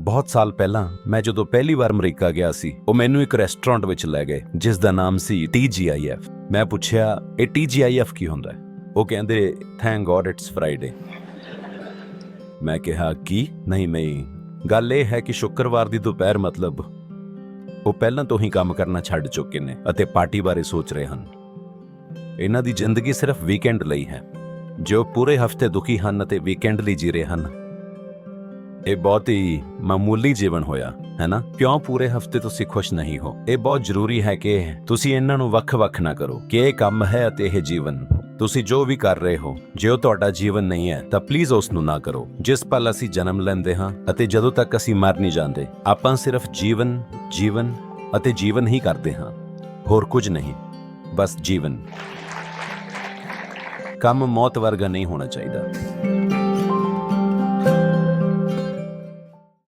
ਬਹੁਤ ਸਾਲ ਪਹਿਲਾਂ ਮੈਂ ਜਦੋਂ ਪਹਿਲੀ ਵਾਰ ਅਮਰੀਕਾ ਗਿਆ ਸੀ, ਉਹ ਮੈਨੂੰ ਇੱਕ ਰੈਸਟੋਰੈਂਟ ਵਿੱਚ ਲੈ ਗਏ, ਜਿਸ ਦਾ ਨਾਮ ਸੀ TGIF ਮੈਂ ਪੁੱਛਿਆ, ਇਹ TGIF ਕੀ ਹੁੰਦਾ ਹੈ? ਉਹ ਕਹਿੰਦੇ ਥੈਂਕ ਗੋਡ ਇਟਸ ਫਰਾਈਡੇ ਮੈਂ ਕਿਹਾ, ਕੀ? ਨਹੀਂ ਨਹੀਂ। ਗੱਲ ਇਹ ਹੈ ਕਿ ਸ਼ੁੱਕਰਵਾਰ ਦੀ ਦੁਪਹਿਰ ਮਤਲਬ ਉਹ ਪਹਿਲਾਂ ਤੋਂ ਹੀ ਕੰਮ ਕਰਨਾ ਛੱਡ ਚੁੱਕੇ ਨੇ ਅਤੇ ਪਾਰਟੀ ਬਾਰੇ ਸੋਚ ਰਹੇ ਹਨ। ਇਹਨਾਂ ਦੀ ਜ਼ਿੰਦਗੀ ਸਿਰਫ ਵੀਕਐਂਡ ਲਈ ਹੈ। ਜੋ ਪੂਰੇ ਹਫ਼ਤੇ ਦੁਖੀ ਹਨ ਅਤੇ ਵੀਕਐਂਡ ਲਈ ਜੀ ਰਹੇ ਹਨ। ਇਹ ਬਹੁਤ ਹੀ ਮਾਮੂਲੀ ਜੀਵਨ ਹੋਇਆ ਹੈ ਨਾ ਕਿਉਂ ਪੂਰੇ ਹਫ਼ਤੇ ਤੁਸੀਂ ਖੁਸ਼ ਨਹੀਂ ਹੋ? ਇਹ ਬਹੁਤ ਜ਼ਰੂਰੀ ਹੈ ਕਿ ਤੁਸੀਂ ਇਹਨਾਂ ਨੂੰ ਵੱਖ-ਵੱਖ ਨਾ ਕਰੋ ਕਿ ਇਹ ਕੰਮ ਹੈ ਅਤੇ ਇਹ ਜੀਵਨ। ਤੁਸੀਂ ਜੋ ਵੀ ਕਰ ਰਹੇ ਹੋ, ਜੇ ਉਹ ਤੁਹਾਡਾ ਜੀਵਨ ਨਹੀਂ ਹੈ, ਤਾਂ ਪਲੀਜ਼ ਉਸ ਨੂੰ ਨਾ ਕਰੋ। ਜਿਸ ਪਲ ਅਸੀਂ ਜਨਮ ਲੈਂਦੇ ਹਾਂ ਅਤੇ ਜਦੋਂ ਤੱਕ ਅਸੀਂ ਮਰ ਨਹੀਂ ਜਾਂਦੇ, ਆਪਾਂ ਸਿਰਫ ਜੀਵਨ ਜੀਵਨ ਅਤੇ ਜੀਵਨ ਹੀ ਕਰਦੇ ਹਾਂ। ਹੋਰ ਕੁਝ ਨਹੀਂ, ਬਸ ਜੀਵਨ। ਕੰਮ ਮੌਤ ਵਰਗਾ ਨਹੀਂ ਹੋਣਾ ਚਾਹੀਦਾ।